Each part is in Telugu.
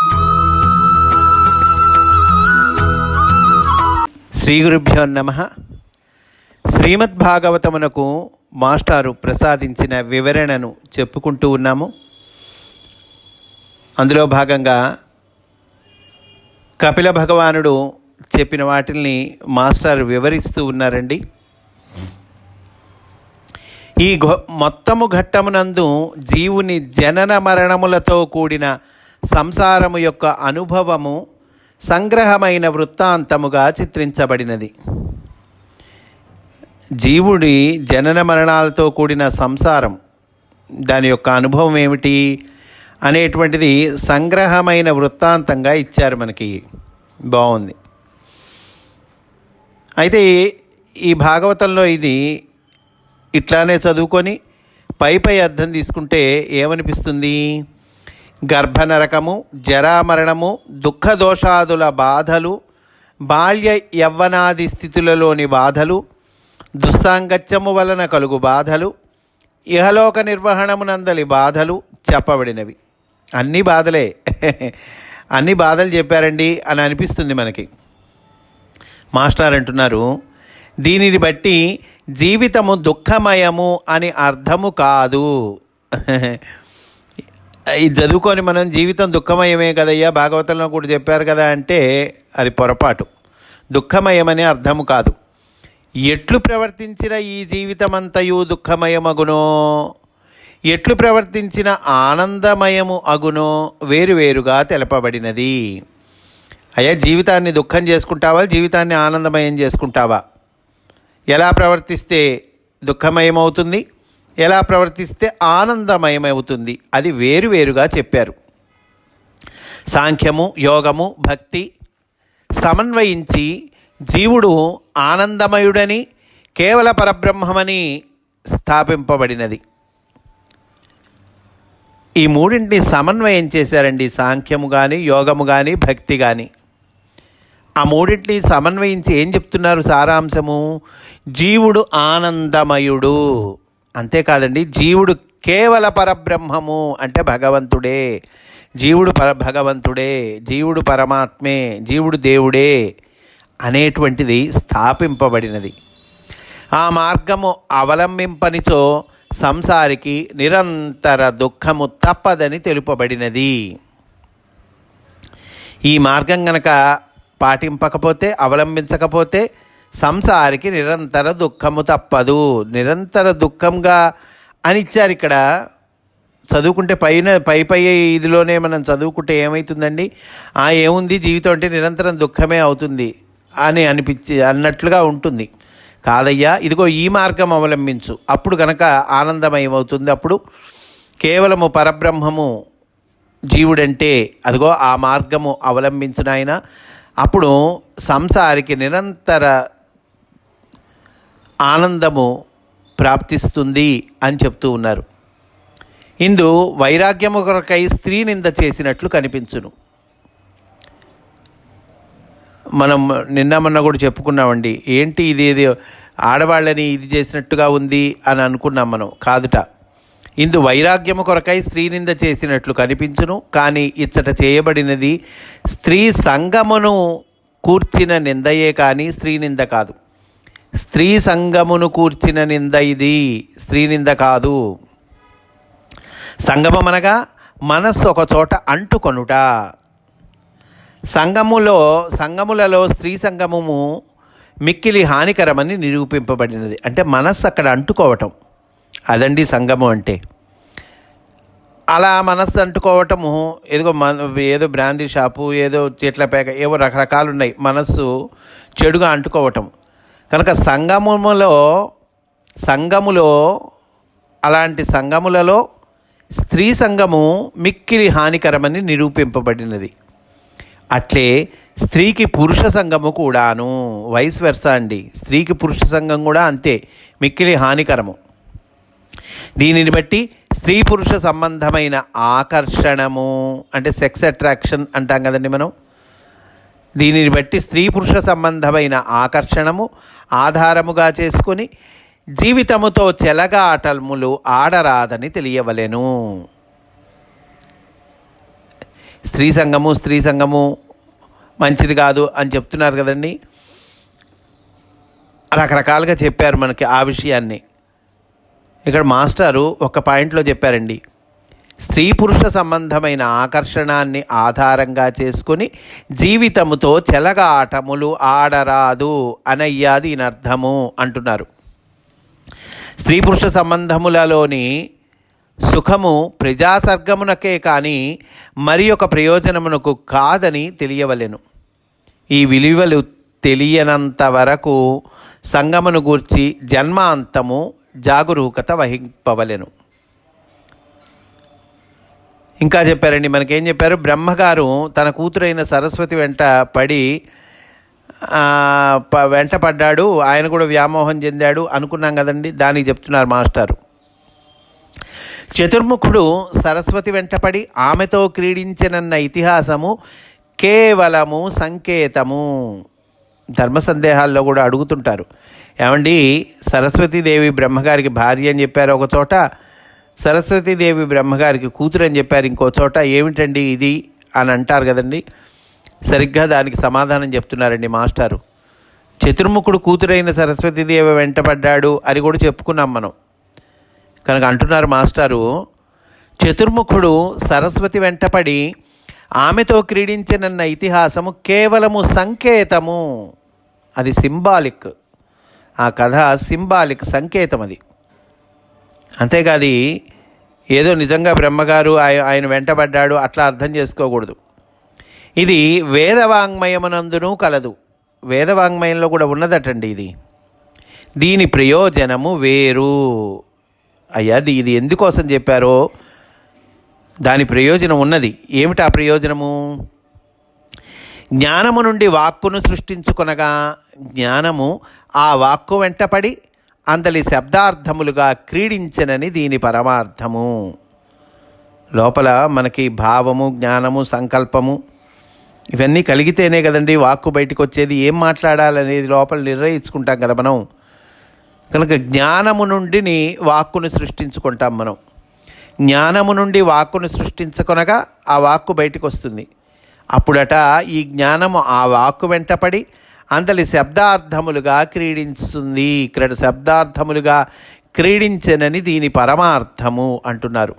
శ్రీ గురుభ్యో నమ. శ్రీమద్భాగవతమునకు మాస్టారు ప్రసాదించిన వివరణను చెప్పుకుంటూ ఉన్నాము. అందులో భాగంగా కపిల భగవానుడు చెప్పిన వాటిల్ని మాస్టర్ వివరిస్తూ ఉన్నారండి. ఈ ఘ మొత్తము ఘట్టమునందు జీవుని జనన మరణములతో కూడిన సంసారము యొక్క అనుభవము సంగ్రహమైన వృత్తాంతముగా చిత్రించబడినది. జీవుడి జనన మరణాలతో కూడిన సంసారం దాని యొక్క అనుభవం ఏమిటి అనేటువంటిది సంగ్రహమైన వృత్తాంతంగా ఇచ్చారు మనకి. బాగుంది అయితే ఈ భాగవతంలో ఇది ఇట్లానే చదువుకొని పై పై అర్థం తీసుకుంటే ఏమనిపిస్తుంది? గర్భనరకము జరామరణము దుఃఖదోషాదుల బాధలు బాల్య యవ్వనాది స్థితులలోని బాధలు దుస్సాంగత్యము వలన కలుగు బాధలు ఇహలోక నిర్వహణమునందలి బాధలు చెప్పబడినవి. అన్ని బాధలే. అన్ని బాధలు చెప్పారండి అని అనిపిస్తుంది మనకి. మాస్టర్ అంటున్నారు దీనిని బట్టి జీవితము దుఃఖమయము అని అర్థము కాదు. ఇది చదువుకొని మనం జీవితం దుఃఖమయమే కదయ్యా భాగవతంలో కూడా చెప్పారు కదా అంటే అది పొరపాటు. దుఃఖమయమని అర్థము కాదు. ఎట్లు ప్రవర్తించిన ఈ జీవితమంతయు దుఃఖమయమగునో? ఎట్లు ప్రవర్తించిన ఆనందమయము అగునో? వేరువేరుగా తెలపబడినది. అయ్యా జీవితాన్ని దుఃఖం చేసుకుంటావా? జీవితాన్ని ఆనందమయం చేసుకుంటావా? ఎలా ప్రవర్తిస్తే దుఃఖమయమవుతుంది? ఎలా ప్రవర్తిస్తే ఆనందమయమవుతుంది? అది వేరువేరుగా చెప్పారు. సాంఖ్యము యోగము భక్తి సమన్వయించి జీవుడు ఆనందమయుడని కేవల పరబ్రహ్మమని స్థాపింపబడినది. ఈ మూడింటిని సమన్వయం చేశారండి సాంఖ్యము కానీ యోగము కానీ భక్తి కానీ ఆ మూడింటిని సమన్వయించి ఏం చెప్తున్నారు సారాంశము? జీవుడు ఆనందమయుడు. అంతేకాదండి జీవుడు కేవల పరబ్రహ్మము అంటే భగవంతుడే. జీవుడు పర భగవంతుడే జీవుడు పరమాత్మే జీవుడు దేవుడే అనేటువంటిది స్థాపింపబడినది. ఆ మార్గము అవలంబింపనిచో సంసారికి నిరంతర దుఃఖము తప్పదని తెలుపబడినది. ఈ మార్గం గనక పాటింపకపోతే అవలంబించకపోతే సంసారికి నిరంతర దుఃఖము తప్పదు. నిరంతర దుఃఖంగా అని ఇచ్చారు ఇక్కడ. చదువుకుంటే పైన పై పై ఇదిలోనే మనం చదువుకుంటే ఏమవుతుందండి ఆ ఏముంది? జీవితం అంటే నిరంతరం దుఃఖమే అవుతుంది అని అనిపించి అన్నట్లుగా ఉంటుంది. కాదయ్యా ఇదిగో ఈ మార్గం అవలంబించు. అప్పుడు కనుక ఆనందమయమవుతుంది. అప్పుడు కేవలము పరబ్రహ్మము జీవుడంటే అదిగో ఆ మార్గము అవలంబించిన ఆయన అప్పుడు సంసారికి నిరంతర ఆనందము ప్రాప్తిస్తుంది అని చెప్తూ ఉన్నారు. ఇందు వైరాగ్యము కొరకై స్త్రీ నింద చేసినట్లు కనిపించును. మనం నిన్న మొన్న కూడా చెప్పుకున్నామండి ఏంటి ఇది ఇది ఆడవాళ్ళని ఇది చేసినట్టుగా ఉంది అని అనుకున్నాం మనం కాదుట. ఇందు వైరాగ్యము కొరకై స్త్రీ నింద చేసినట్లు కనిపించును కానీ ఇచ్చట చేయబడినది స్త్రీ సంగమును కూర్చిన నిందయే కానీ స్త్రీ నింద కాదు. స్త్రీ సంగమును కూర్చిన నింద ఇది. స్త్రీ నింద కాదు. సంగమం అనగా మనస్సు ఒక చోట అంటుకొనుట. సంగములో సంగములలో స్త్రీ సంగమము మిక్కిలి హానికరమని నిరూపింపబడినది. అంటే మనస్సు అక్కడ అంటుకోవటం. అదండి సంగమం అంటే. అలా మనస్సు అంటుకోవటము ఏదో మన ఏదో బ్రాందీ షాపు ఏదో చెట్ల పేక ఏవో రకరకాలు ఉన్నాయి మనస్సు చెడుగా అంటుకోవటం. కనుక సంగమములో సంగములో అలాంటి సంగములలో స్త్రీ సంఘము మిక్కిలి హానికరమని నిరూపింపబడినది. అట్లే స్త్రీకి పురుష సంఘము కూడాను వయస్ వెర్స అండి. స్త్రీకి పురుష సంఘం కూడా అంతే మిక్కిలి హానికరము. దీనిని బట్టి స్త్రీ పురుష సంబంధమైన ఆకర్షణము అంటే సెక్స్ అట్రాక్షన్ అంటాం కదండి మనం. దీనిని బట్టి స్త్రీ పురుష సంబంధమైన ఆకర్షణము ఆధారముగా చేసుకుని జీవితముతో చెలగాటములు ఆడరాదని తెలియవలెను. స్త్రీ సంఘము స్త్రీ సంఘము మంచిది కాదు అని చెప్తున్నారు కదండి. రకరకాలుగా చెప్పారు మనకి ఆ విషయాన్ని. ఇక్కడ మాస్టారు ఒక పాయింట్లో చెప్పారండి. స్త్రీ పురుష సంబంధమైన ఆకర్షణాన్ని ఆధారంగా చేసుకుని జీవితముతో చెలగాటములు ఆడరాదు అనయ్యా దీని అర్థము అంటున్నారు. స్త్రీ పురుష సంబంధములలోని సుఖము ప్రజాసర్గమునకే కానీ మరి ఒక ప్రయోజనమునకు కాదని తెలియవలెను. ఈ విలువలు తెలియనంత వరకు సంగమును గూర్చి జన్మాంతము జాగరూకత వహింపవలెను. ఇంకా చెప్పారండి మనకేం చెప్పారు? బ్రహ్మగారు తన కూతురైన సరస్వతి వెంట పడి ప- వెంట పడ్డాడు ఆయన కూడా వ్యామోహం చెందాడు అనుకున్నాం కదండి దానికి చెప్తున్నారు మాస్టారు. చతుర్ముఖుడు సరస్వతి వెంటపడి ఆమెతో క్రీడించనన్న ఇతిహాసము కేవలము సంకేతము. ధర్మ సందేహాల్లో కూడా అడుగుతుంటారు. ఏమండి సరస్వతీదేవి బ్రహ్మగారికి భార్య అని చెప్పారు ఒక చోట సరస్వతీదేవి బ్రహ్మగారికి కూతురు అని చెప్పారు ఇంకో చోట. ఏమిటండి ఇది అని అంటారు కదండి. సరిగ్గా దానికి సమాధానం చెప్తున్నారండి మాస్టారు. చతుర్ముఖుడు కూతురైన సరస్వతీదేవి వెంటపడ్డాడు అని కూడా చెప్పుకున్నాం మనం. కనుక అంటున్నారు మాస్టారు చతుర్ముఖుడు సరస్వతి వెంటపడి ఆమెతో క్రీడించనన్న ఇతిహాసము కేవలము సంకేతము. అది సింబాలిక్. ఆ కథ సింబాలిక్ సంకేతం అది అంతేకాది ఏదో నిజంగా బ్రహ్మగారు ఆయన ఆయన వెంటబడ్డాడు అట్లా అర్థం చేసుకోకూడదు. ఇది వేదవాంగ్మయమునందును కలదు. వేదవాంగ్మయంలో కూడా ఉన్నదటండి ఇది. దీని ప్రయోజనము వేరు. అయ్యా ఇది ఇది ఎందుకోసం చెప్పారో? దాని ప్రయోజనం ఉన్నది. ఏమిటి ఆ ప్రయోజనము? జ్ఞానము నుండి వాక్కును సృష్టించుకొనగా జ్ఞానము ఆ వాక్కు వెంటపడి అందలి శబ్దార్థములుగా క్రీడించనని దీని పరమార్థము. లోపల మనకి భావము జ్ఞానము సంకల్పము ఇవన్నీ కలిగితేనే కదండి వాక్కు బయటకు వచ్చేది ఏం మాట్లాడాలనేది లోపల నిర్ణయించుకుంటాం కదా మనం. కనుక జ్ఞానము నుండిని వాక్కును సృష్టించుకుంటాం మనం. జ్ఞానము నుండి వాక్కును సృష్టించుకొనగా ఆ వాక్కు బయటకు వస్తుంది అప్పుడట ఈ జ్ఞానము ఆ వాక్కు వెంటపడి అంతలి శబ్దార్థములుగా క్రీడించుతుంది. ఇక్కడ శబ్దార్థములుగా క్రీడించనని దీని పరమార్థము అంటున్నారు.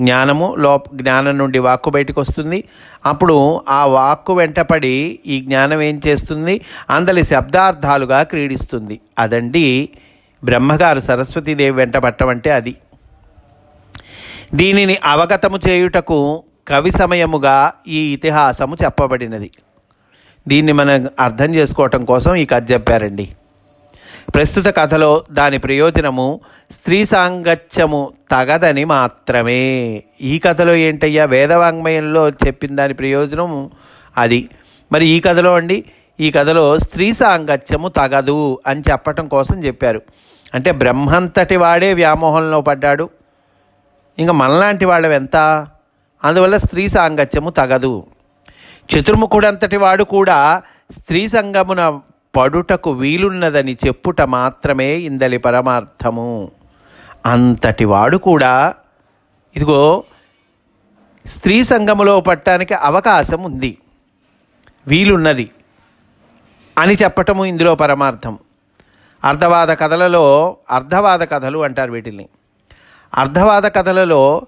జ్ఞానము లో జ్ఞానం నుండి వాక్కు బయటకు వస్తుంది. అప్పుడు ఆ వాక్కు వెంటపడి ఈ జ్ఞానం ఏం చేస్తుంది? అందలి శబ్దార్థాలుగా క్రీడిస్తుంది. అదండి బ్రహ్మగారు సరస్వతీదేవి వెంట పట్టమంటే అది. దీనిని అవగతము చేయుటకు కవి సమయముగా ఈ ఇతిహాసము చెప్పబడినది. దీన్ని మనం అర్థం చేసుకోవటం కోసం ఈ కథ చెప్పారండి. ప్రస్తుత కథలో దాని ప్రయోజనము స్త్రీ సాంగత్యము తగదని మాత్రమే. ఈ కథలో ఏంటయ్యా? వేదవాంగ్మయంలో చెప్పిన దాని ప్రయోజనం అది. మరి ఈ కథలో అండి ఈ కథలో స్త్రీ సాంగత్యము తగదు అని చెప్పటం కోసం చెప్పారు. అంటే బ్రహ్మంతటి వాడే వ్యామోహంలో పడ్డాడు. ఇంకా మనలాంటి వాళ్ళం ఎంత అందువల్ల స్త్రీ సాంగత్యము తగదు. చతుర్ముఖుడంతటి వాడు కూడా స్త్రీ సంగమున పడుటకు వీలున్నదని చెప్పుట మాత్రమే ఇందలి పరమార్థము. అంతటి వాడు కూడా ఇదిగో స్త్రీ సంఘములో పట్టడానికి అవకాశం ఉంది వీలున్నది అని చెప్పటము ఇందులో పరమార్థం. అర్ధవాద కథలలో అర్ధవాద కథలు అంటారు వీటిని అర్ధవాద కథలలో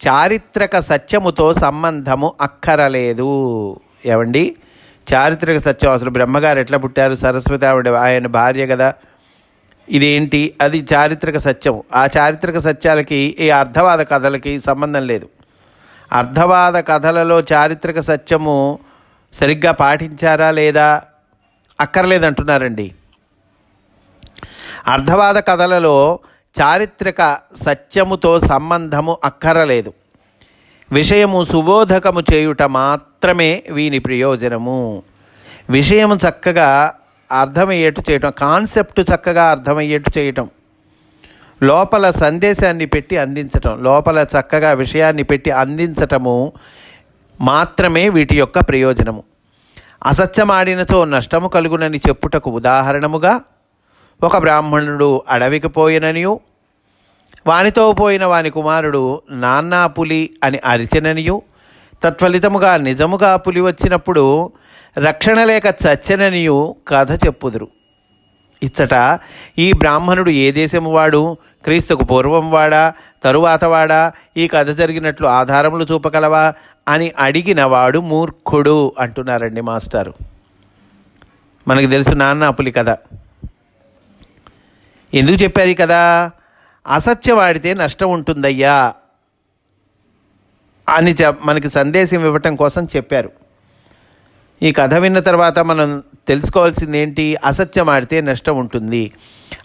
చారిత్రక సత్యముతో సంబంధము అక్కరలేదు. ఏమండి? చారిత్రక సత్యం అసలు బ్రహ్మగారు ఎట్లా పుట్టారు? సరస్వతి ఆవిడ ఆయన భార్య కదా. ఇదేంటి? అది చారిత్రక సత్యం. ఆ చారిత్రక సత్యాలకి ఈ అర్థవాద కథలకి సంబంధం లేదు. అర్థవాద కథలలో చారిత్రక సత్యము సరిగ్గా పాటించారా లేదా? అక్కర్లేదంటున్నారండి. అర్థవాద కథలలో చారిత్రక సత్యముతో సంబంధము అక్కరలేదు. విషయము సుబోధకము చేయుట మాత్రమే వీని ప్రయోజనము. విషయము చక్కగా అర్థమయ్యేట్టు చేయటం కాన్సెప్ట్ చక్కగా అర్థమయ్యేట్టు చేయటం. లోపల సందేశాన్ని పెట్టి అందించటం లోపల చక్కగా విషయాన్ని పెట్టి అందించటము మాత్రమే వీటి యొక్క ప్రయోజనము. అసత్యమాడినతో నష్టము కలుగునని చెప్పుటకు ఉదాహరణముగా ఒక బ్రాహ్మణుడు అడవికి పోయిననియు వానితో పోయిన వాని కుమారుడు నాన్నా పులి అని అరిచననియు తత్ఫలితముగా నిజముగా పులి వచ్చినప్పుడు రక్షణ లేక చచ్చననియు కథ చెప్పుదురు. ఇచ్చట ఈ బ్రాహ్మణుడు ఏ దేశము వాడు? క్రీస్తుకు పూర్వం వాడా? తరువాత వాడా? ఈ కథ జరిగినట్లు ఆధారములు చూపగలవా? అని అడిగిన వాడు మూర్ఖుడు అంటున్నారండి మాస్టారు. మనకు తెలుసు నాన్న పులి కథ. ఎందుకు చెప్పారు ఈ కదా అసత్యవాడితే నష్టం ఉంటుందయ్యా అని మనకి సందేశం ఇవ్వటం కోసం చెప్పారు. ఈ కథ విన్న తర్వాత మనం తెలుసుకోవాల్సింది ఏంటి? అసత్యం ఆడితే నష్టం ఉంటుంది.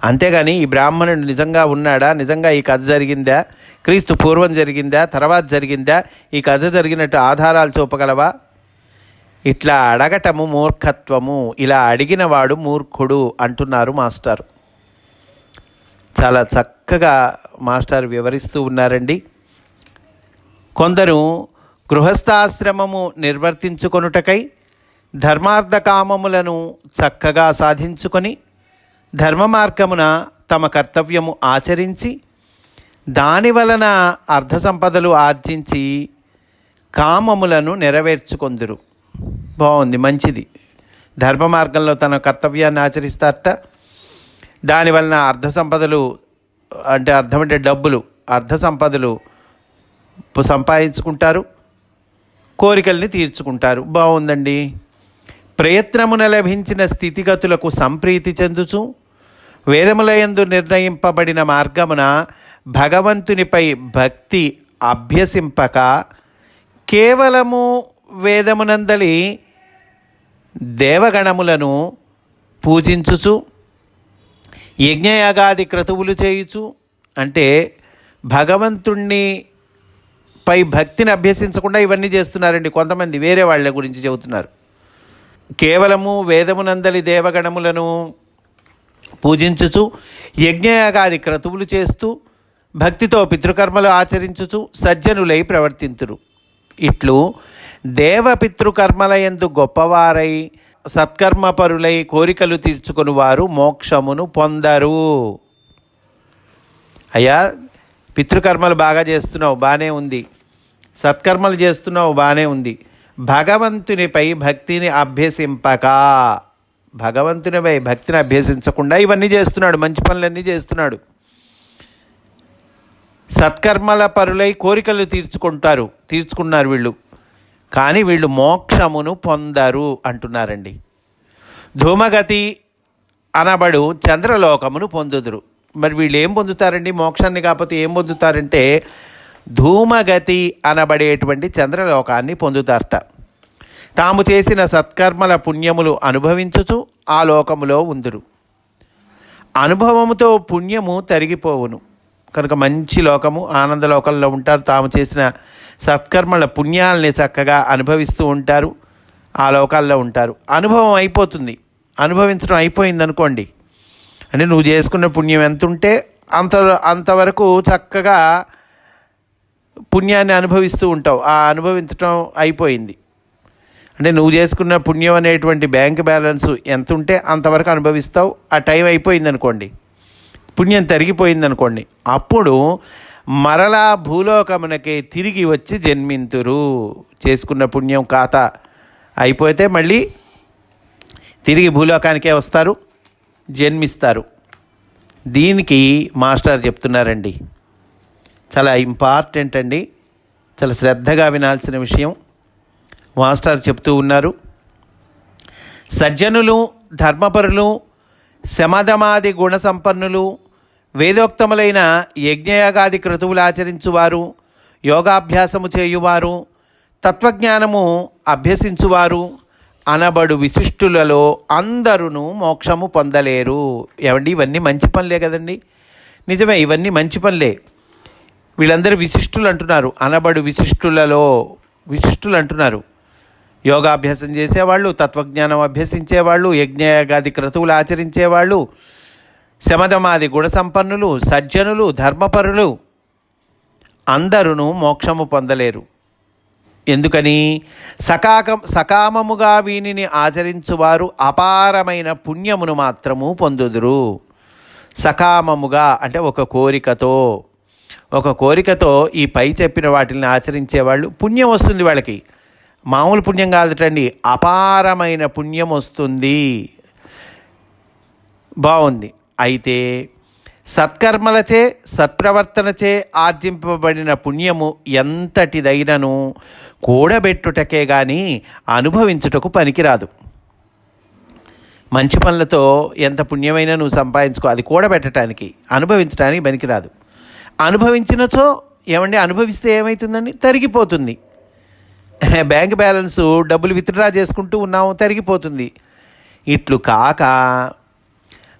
అంతేగాని ఈ బ్రాహ్మణుడు నిజంగా ఉన్నాడా? నిజంగా ఈ కథ జరిగిందా? క్రీస్తు పూర్వం జరిగిందా? తర్వాత జరిగిందా? ఈ కథ జరిగినట్టు ఆధారాలు చూపగలవా? ఇట్లా అడగటము మూర్ఖత్వము. ఇలా అడిగిన వాడు మూర్ఖుడు అంటున్నారు మాస్టర్. చాలా చక్కగా మాస్టర్ వివరిస్తూ ఉన్నారండి. కొందరు గృహస్థాశ్రమము నిర్వర్తించుకొనుటకై ధర్మార్థ కామములను చక్కగా సాధించుకొని ధర్మ మార్గమున తమ కర్తవ్యము ఆచరించి దాని వలన అర్ధ సంపదలు ఆర్జించి కామములను నెరవేర్చుకొందురు. బాగుంది మంచిది. ధర్మ మార్గంలో తన కర్తవ్యాన్ని ఆచరిస్తారట. దాని వలన అర్ధ సంపదలు అంటే అర్థం అంటే డబ్బులు అర్ధ సంపదలు పు- సంపాదించుకుంటారు కోరికల్ని తీర్చుకుంటారు. బాగుందండి ప్రయత్నమున లభించిన స్థితిగతులకు సంప్రీతి చెందుచు వేదములయందు నిర్ణయింపబడిన మార్గమున భగవంతునిపై భక్తి అభ్యసింపక కేవలము వేదమునందలి దేవగణములను పూజించుచు యజ్ఞయాగాది క్రతువులు చేయుచు అంటే భగవంతుణ్ణి పై భక్తిని అభ్యసించకుండా ఇవన్నీ చేస్తున్నారండి కొంతమంది వేరే వాళ్ళ గురించి చెబుతున్నారు. కేవలము వేదమునందలి దేవగణములను పూజించుచు యజ్ఞయాగాది క్రతువులు చేస్తూ భక్తితో పితృకర్మలు ఆచరించుచు సజ్జనులై ప్రవర్తింతురు. ఇట్లు దేవపితృకర్మల ఎందు గొప్పవారై సత్కర్మపరులై కోరికలు తీర్చుకుని వారు మోక్షమును పొందరు. అయ్యా పితృకర్మలు బాగా చేస్తున్నావు బాగానే ఉంది. సత్కర్మలు చేస్తున్నావు బాగానే ఉంది. భగవంతునిపై భక్తిని అభ్యసింపక. భగవంతునిపై భక్తిని అభ్యసించకుండా ఇవన్నీ చేస్తున్నాడు మంచి పనులన్నీ చేస్తున్నాడు. సత్కర్మల పరులై కోరికలు తీర్చుకుంటారు తీర్చుకున్నారు వీళ్ళు. కానీ వీళ్ళు మోక్షమును పొందరు అంటున్నారండి. ధూమగతి అనబడు చంద్రలోకమును పొందుదురు. మరి వీళ్ళు ఏం పొందుతారండి? మోక్షాన్ని కాకపోతే ఏం పొందుతారంటే ధూమగతి అనబడేటువంటి చంద్రలోకాన్ని పొందుతారట. తాము చేసిన సత్కర్మల పుణ్యములు అనుభవించుచు ఆ లోకములో ఉందురు. అనుభవముతో పుణ్యము తరిగిపోవును. కనుక మంచి లోకము ఆనంద లోకంలో ఉంటారు. తాము చేసిన సత్కర్మల పుణ్యాలని చక్కగా అనుభవిస్తూ ఉంటారు. ఆ లోకాల్లో ఉంటారు. అనుభవం అయిపోతుంది. అనుభవించడం అయిపోయింది అనుకోండి అంటే నువ్వు చేసుకున్న పుణ్యం ఎంత ఉంటే అంత అంతవరకు చక్కగా పుణ్యాన్ని అనుభవిస్తూ ఉంటావు. ఆ అనుభవించడం అయిపోయింది. అంటే నువ్వు చేసుకున్న పుణ్యం అనేటువంటి బ్యాంక్ బ్యాలెన్స్ ఎంత ఉంటే అంతవరకు అనుభవిస్తావు. ఆ టైం అయిపోయింది అనుకోండి పుణ్యం తరిగిపోయింది అనుకోండి అప్పుడు మరలా భూలోకమునకే తిరిగి వచ్చి జన్మింతురు. చేసుకున్న పుణ్యం ఖాతా అయిపోతే మళ్ళీ తిరిగి భూలోకానికే వస్తారు జన్మిస్తారు. దీనికి మాస్టర్ చెప్తున్నారండి. చాలా ఇంపార్టెంట్ అండి. చాలా శ్రద్ధగా వినాల్సిన విషయం. మాస్టర్ చెప్తూ ఉన్నారు. సజ్జనులు ధర్మపరులు శమధమాది గుణ సంపన్నులు వేదోక్తములైన యజ్ఞయాగాది క్రతువులు ఆచరించువారు యోగాభ్యాసము చేయువారు తత్వజ్ఞానము అభ్యసించువారు అనబడు విశిష్టులలో అందరూ మోక్షము పొందలేరు. ఏమండి? ఇవన్నీ మంచి పనులే కదండి. నిజమే ఇవన్నీ మంచి పనులే. వీళ్ళందరూ విశిష్టులు అంటున్నారు. అనబడు విశిష్టులలో విశిష్టులు అంటున్నారు యోగాభ్యాసం చేసేవాళ్ళు తత్వజ్ఞానం అభ్యసించేవాళ్ళు యజ్ఞయాగాది క్రతువులు ఆచరించేవాళ్ళు శమధమాది గుణ సంపన్నులు సజ్జనులు ధర్మపరులు అందరూ మోక్షము పొందలేరు. ఎందుకని? సకాకం సకామముగా వీనిని ఆచరించువారు అపారమైన పుణ్యమును మాత్రము పొందుదురు. సకామముగా అంటే ఒక కోరికతో ఒక కోరికతో ఈ పై చెప్పిన వాటిని ఆచరించేవాళ్ళు పుణ్యం వస్తుంది వాళ్ళకి. మామూలు పుణ్యం కాదుటండి అపారమైన పుణ్యం వస్తుంది. బాగుంది అయితే సత్కర్మలచే సత్ప్రవర్తనచే ఆర్జింపబడిన పుణ్యము ఎంతటిదైనను కూడబెట్టుటకే కానీ అనుభవించుటకు పనికిరాదు. మంచి పనులతో ఎంత పుణ్యమైనా నువ్వు సంపాదించుకో అది కూడబెట్టడానికి అనుభవించడానికి పనికిరాదు. అనుభవించినచో ఏమండి అనుభవిస్తే ఏమవుతుందండి తరిగిపోతుంది. బ్యాంక్ బ్యాలెన్స్ డబ్బులు విత్డ్రా చేసుకుంటూ ఉన్నాము తరిగిపోతుంది. ఇట్లు కాక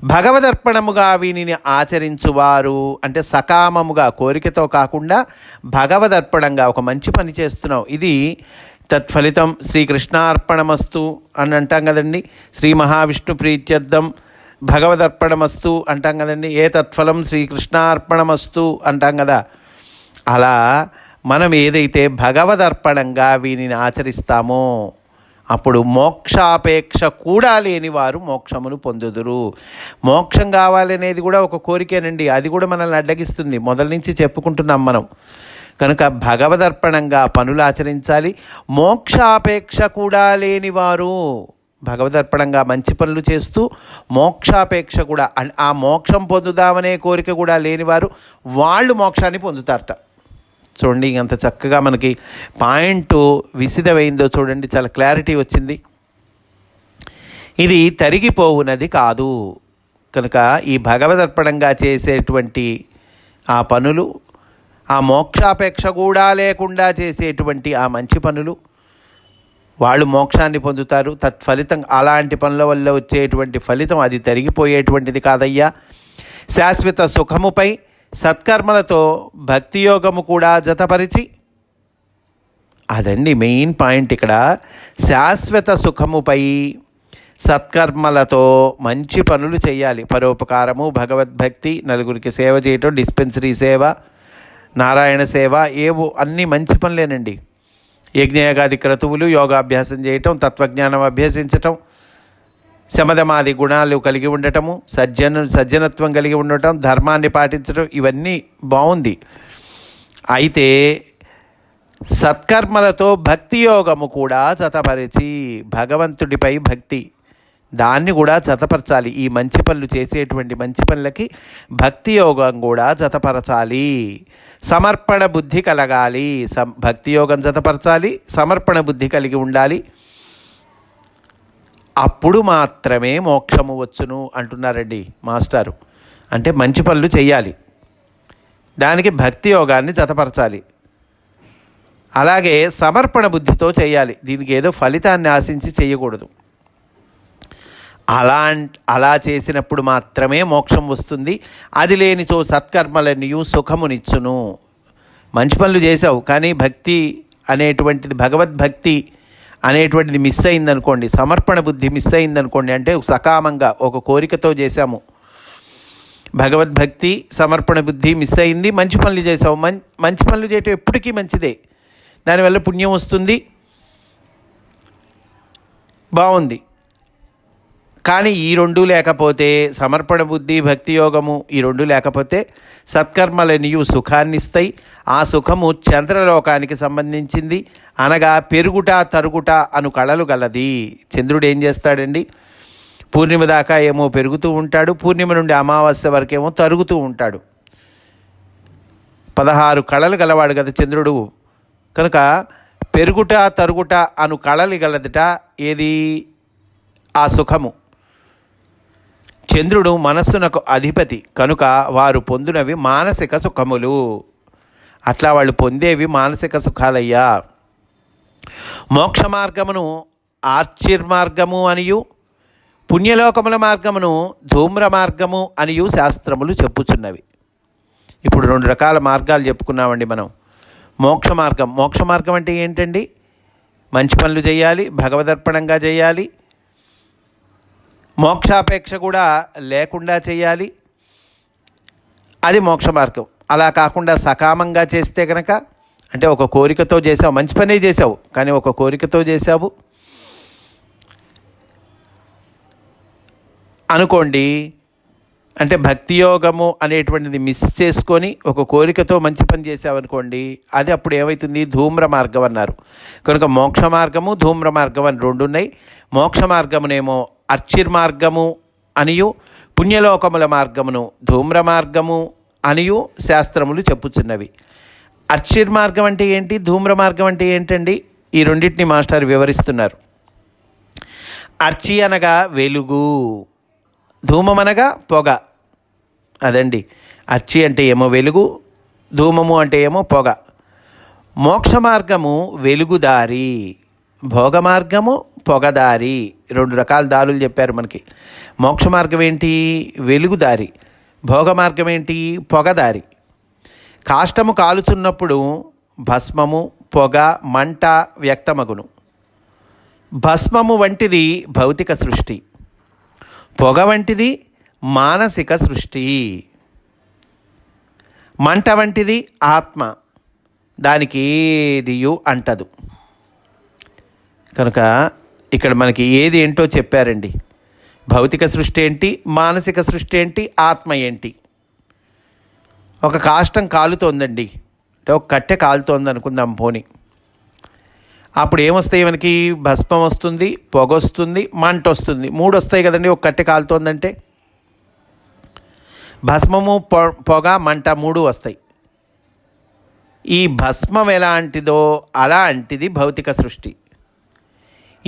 భగవదర్పణముగా వీనిని ఆచరించువారు. అంటే సకామముగా కోరికతో కాకుండా భగవదర్పణంగా ఒక మంచి పని చేస్తున్నావు. ఇది తత్ఫలితం శ్రీకృష్ణార్పణమస్తు అని అంటాం కదండి. శ్రీ మహావిష్ణు ప్రీత్యర్థం భగవదర్పణమస్తు అంటాం కదండి. ఏ తత్ఫలం శ్రీకృష్ణార్పణమస్తు అంటాం కదా. అలా మనం ఏదైతే భగవదర్పణంగా వీనిని ఆచరిస్తామో అప్పుడు మోక్షాపేక్ష కూడా లేని వారు మోక్షమును పొందుదురు. మోక్షం కావాలనేది కూడా ఒక కోరికేనండి. అది కూడా మనల్ని అడ్డగిస్తుంది. మొదల నుంచి చెప్పుకుంటున్నాం మనం. కనుక భగవదర్పణంగా పనులు ఆచరించాలి. మోక్షాపేక్ష కూడా లేనివారు భగవదర్పణంగా మంచి పనులు చేస్తూ మోక్షాపేక్ష కూడా ఆ మోక్షం పొందుదామనే కోరిక కూడా లేనివారు వాళ్ళు మోక్షాన్ని పొందుతారట. చూడండి ఎంత చక్కగా మనకి పాయింట్ విసిదమైందో చూడండి చాలా క్లారిటీ వచ్చింది. ఇది తరిగిపోవునది కాదు. కనుక ఈ భగవదర్పణంగా చేసేటువంటి ఆ పనులు ఆ మోక్షాపేక్ష కూడా లేకుండా చేసేటువంటి ఆ మంచి పనులు వాళ్ళు మోక్షాన్ని పొందుతారు. తత్ఫలితం అలాంటి పనుల వల్ల వచ్చేటువంటి ఫలితం అది తరిగిపోయేటువంటిది కాదయ్యా. శాశ్వత సుఖముపై సత్కర్మలతో భక్తి యోగము కూడా జతపరిచి అదండి మెయిన్ పాయింట్ ఇక్కడ శాశ్వత సుఖముపై సత్కర్మలతో మంచి పనులు చేయాలి. పరోపకారము భగవద్భక్తి నలుగురికి సేవ చేయటం డిస్పెన్సరీ సేవ నారాయణ సేవ ఏవో అన్ని మంచి పనులేనండి. యజ్ఞయాగాది క్రతువులు యోగాభ్యాసం చేయటం తత్వజ్ఞానం అభ్యసించటం శమధమాది గుణాలు కలిగి ఉండటము సజ్జన సజ్జనత్వం కలిగి ఉండటం ధర్మాన్ని పాటించడం ఇవన్నీ బాగుంది అయితే సత్కర్మలతో భక్తి యోగము కూడా జతపరిచి భగవంతుడిపై భక్తి. దాన్ని కూడా జతపరచాలి. ఈ మంచి పనులు చేసేటువంటి మంచి పనులకి భక్తి యోగం కూడా జతపరచాలి. సమర్పణ బుద్ధి కలగాలి. సం భక్తి యోగం జతపరచాలి. సమర్పణ బుద్ధి కలిగి ఉండాలి. అప్పుడు మాత్రమే మోక్షము వచ్చును అంటున్నారండి మాస్టారు. అంటే మంచి పనులు చేయాలి దానికి భక్తి యోగాన్ని జతపరచాలి. అలాగే సమర్పణ బుద్ధితో చేయాలి దీనికి ఏదో ఫలితాన్ని ఆశించి చేయకూడదు అలా అలా చేసినప్పుడు మాత్రమే మోక్షం వస్తుంది. అది లేనిచో సత్కర్మలనియు సుఖమునిచ్చును. మంచి పనులు చేసావు కానీ భక్తి అనేటువంటిది భగవద్భక్తి అనేటువంటిది మిస్ అయిందనుకోండి సమర్పణ బుద్ధి మిస్ అయిందనుకోండి అంటే సకామంగా ఒక కోరికతో చేశాము. భగవద్భక్తి సమర్పణ బుద్ధి మిస్ అయింది మంచి పనులు చేసావు మం మంచి పనులు చేయటం ఎప్పటికీ మంచిదే. దానివల్ల పుణ్యం వస్తుంది. బాగుంది. కానీ ఈ రెండు లేకపోతే సమర్పణ బుద్ధి భక్తి యోగము ఈ రెండు లేకపోతే సత్కర్మలనియు సుఖాన్నిస్తాయి. ఆ సుఖము చంద్రలోకానికి సంబంధించింది. అనగా పెరుగుట తరుగుట అను కళలు గలది. చంద్రుడు ఏం చేస్తాడండి? పూర్ణిమ దాకా ఏమో పెరుగుతూ ఉంటాడు. పూర్ణిమ నుండి అమావాస్య వరకేమో తరుగుతూ ఉంటాడు. పదహారు కళలు గలవాడు కదా చంద్రుడు. కనుక పెరుగుట తరుగుట అను కళలు గలదట ఏది? ఆ సుఖము. చంద్రుడు మనస్సునకు అధిపతి. కనుక వారు పొందినవి మానసిక సుఖములు. అట్లా వాళ్ళు పొందేవి మానసిక సుఖాలయ్యా. మోక్ష మార్గమును ఆర్చిర్ మార్గము అనియు పుణ్యలోకముల మార్గమును ధూమ్ర మార్గము అనియు శాస్త్రములు చెప్పుచున్నవి. ఇప్పుడు రెండు రకాల మార్గాలు చెప్పుకున్నామండి మనం. మోక్ష మార్గం. మోక్ష మార్గం అంటే ఏంటండి? మంచి పనులు చేయాలి భగవదర్పణంగా చేయాలి మోక్షాపేక్ష కూడా లేకుండా చేయాలి. అది మోక్ష మార్గం. అలా కాకుండా సకామంగా చేస్తే కనుక అంటే ఒక కోరికతో చేసావు మంచి పనే చేసావు కానీ ఒక కోరికతో చేసావు. అనుకోండి అంటే భక్తి యోగము అనేటువంటిది మిస్ చేసుకొని ఒక కోరికతో మంచి పని చేసామనుకోండి అది అప్పుడు ఏమవుతుంది ధూమ్ర మార్గం అన్నారు. కనుక మోక్ష మార్గము ధూమ్ర మార్గం అని రెండు ఉన్నాయి మోక్ష మార్గమునేమో అర్చిర్ మార్గము అనియు పుణ్యలోకముల మార్గమును ధూమ్ర మార్గము అనియు శాస్త్రములు చెప్పుచున్నవి. అర్చిర్ మార్గం అంటే ఏంటి? ధూమ్ర మార్గం అంటే ఏంటండి? ఈ రెండింటిని మాస్టర్ వివరిస్తున్నారు. అర్చి అనగా వెలుగు ధూమం అనగా పొగ. అదండి. అర్చి అంటే ఏమో వెలుగు ధూమము అంటే ఏమో పొగ. మోక్ష మార్గము వెలుగుదారి భోగ మార్గము పొగదారి రెండు రకాల దారులు చెప్పారు మనకి. మోక్ష మార్గం ఏంటి? వెలుగుదారి. భోగ మార్గం ఏంటి? పొగదారి. కాష్టము కాలుచున్నప్పుడు భస్మము పొగ మంట వ్యక్తమగును. భస్మము వంటిది భౌతిక సృష్టి. పొగ వంటిది మానసిక సృష్టి. మంట వంటిది ఆత్మ. దానికి ఏదియు అంటదు. కనుక ఇక్కడ మనకి ఏది ఏంటో చెప్పారండి. భౌతిక సృష్టి ఏంటి? మానసిక సృష్టి ఏంటి? ఆత్మ ఏంటి? ఒక కాష్టం కాలుతోందండి. అంటే ఒక కట్టె కాలుతోంది అనుకుందాం పోని. అప్పుడు ఏమొస్తాయి మనకి? భస్మం వస్తుంది పొగ వస్తుంది మంట వస్తుంది. మూడు వస్తాయి కదండి ఒక కట్టె కాలుతోందంటే. భస్మము పొ పొగ మంట మూడు వస్తాయి. ఈ భస్మం ఎలాంటిదో అలాంటిది భౌతిక సృష్టి.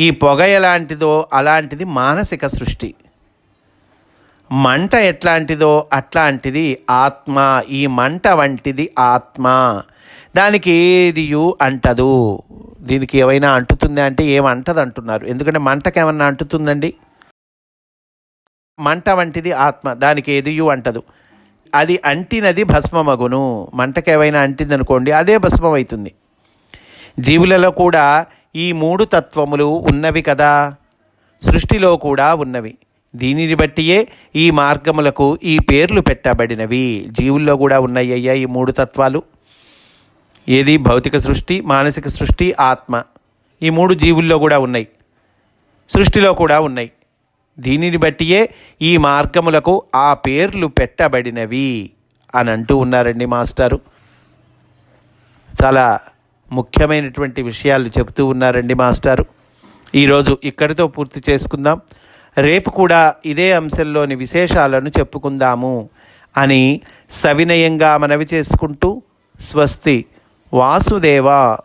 ఈ పొగ ఎలాంటిదో అలాంటిది మానసిక సృష్టి. మంట ఎట్లాంటిదో అట్లాంటిది ఆత్మ ఈ మంట వంటిది ఆత్మ. దానికి ఏదియు అంటదు? దీనికి ఏమైనా అంటుతుందా అంటే ఏం అంటున్నారు ఎందుకంటే మంటకి ఏమన్నా అంటుతుందండి? మంట వంటిది ఆత్మ దానికి ఏదియు అంటదు? అది అంటినది భస్మమగును. మంటకి ఏమైనా అంటిందనుకోండి అదే భస్మం అవుతుంది జీవులలో కూడా ఈ మూడు తత్వములు ఉన్నవి కదా. సృష్టిలో కూడా ఉన్నవి. దీనిని బట్టియే ఈ మార్గములకు ఈ పేర్లు పెట్టబడినవి. జీవుల్లో కూడా ఉన్నాయ్యా ఈ మూడు తత్వాలు. ఏది? భౌతిక సృష్టి మానసిక సృష్టి ఆత్మ. ఈ మూడు జీవుల్లో కూడా ఉన్నాయి. సృష్టిలో కూడా ఉన్నాయి. దీనిని బట్టియే ఈ మార్గములకు ఆ పేర్లు పెట్టబడినవి అని అంటూ ఉన్నారండి మాస్టారు. చాలా ముఖ్యమైనటువంటి విషయాలు చెబుతూ ఉన్నారండి మాస్టారు. ఈరోజు ఇక్కడితో పూర్తి చేసుకుందాం. రేపు కూడా ఇదే అంశంలోని విశేషాలను చెప్పుకుందాము అని సవినయంగా మనవి చేసుకుంటూ స్వస్తి వాసుదేవ.